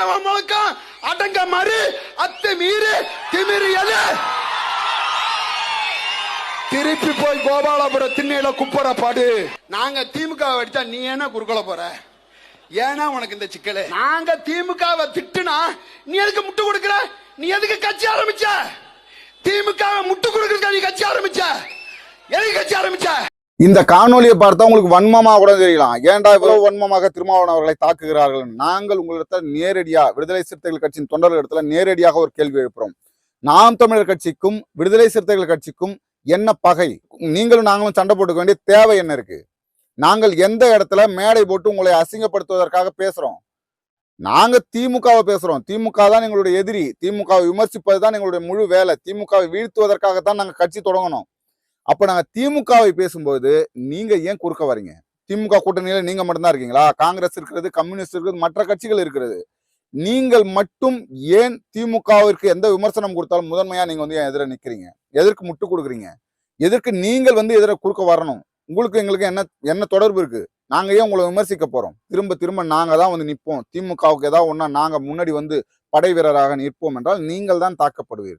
ஆணவ முழக்கம் அடங்க மறு அத்து மீறு திமிரு எது திருப்பி போய் கோபாலபுரம் திண்ணையில குப்புற பாடு நாங்க திமுக அடிச்சா நீ என்ன குறுக்கல போற? ஏன்னா உனக்கு இந்த சிக்கலு? நாங்க திமுகவை திட்டுனா நீ எதுக்கு முட்டு கொடுக்கற? நீ எதுக்கு கட்சி ஆரம்பிச்ச? திமுக முட்டு கொடுக்கறதுக்கு நீ கட்சி ஆரம்பிச்ச? எதுக்கு கட்சி ஆரம்பிச்ச? இந்த காணொலியை பார்த்தா உங்களுக்கு வன்மமாக கூட தெரியலாம். ஏன்டா இவ்வளவு வன்மமாக திருமாவளவன் அவர்களை தாக்குகிறார்கள்? நாங்கள் உங்களிடத்தில் நேரடியாக விடுதலை சிறுத்தைகள் கட்சியின் தொண்டர்களிடத்தில் நேரடியாக ஒரு கேள்வி எழுப்புறோம். நாம் தமிழர் கட்சிக்கும் விடுதலை சிறுத்தைகள் கட்சிக்கும் என்ன பகை? நீங்களும் நாங்களும் சண்டை போட்டுக்க வேண்டிய தேவை என்ன இருக்கு? நாங்கள் எந்த இடத்துல மேடை போட்டு உங்களை அசிங்கப்படுத்துவதற்காக பேசுறோம்? நாங்க திமுகவை பேசுறோம். திமுக தான் எங்களுடைய எதிரி. திமுகவை விமர்சிப்பது தான் எங்களுடைய முழு வேலை. திமுகவை வீழ்த்துவதற்காகத்தான் நாங்கள் கட்சி தொடங்கணும். அப்போ நாங்கள் திமுகவை பேசும்போது நீங்கள் ஏன் குறுக்க வரீங்க திமுக கூட்டணியில் நீங்கள் மட்டும்தான் இருக்கீங்களா? காங்கிரஸ் இருக்கிறது கம்யூனிஸ்ட் இருக்கிறது மற்ற கட்சிகள் இருக்கிறது. நீங்கள் மட்டும் ஏன் திமுகவிற்கு எந்த விமர்சனம் கொடுத்தாலும் முதன்மையாக நீங்கள் வந்து ஏன் எதிர நிற்கிறீங்க எதற்கு முட்டு கொடுக்குறீங்க? எதற்கு நீங்கள் வந்து எதிர குறுக்க வரணும்? உங்களுக்கு எங்களுக்கு என்ன என்ன தொடர்பு இருக்குது நாங்கள் ஏன் உங்களை விமர்சிக்க போகிறோம் திரும்ப திரும்ப நாங்கள் தான் வந்து நிற்போம் திமுகவுக்கு ஏதாவது ஒன்றா நாங்கள் முன்னாடி வந்து படை வீரராக நிற்போம் என்றால் நீங்கள் தான் தாக்கப்படுவீர்கள்.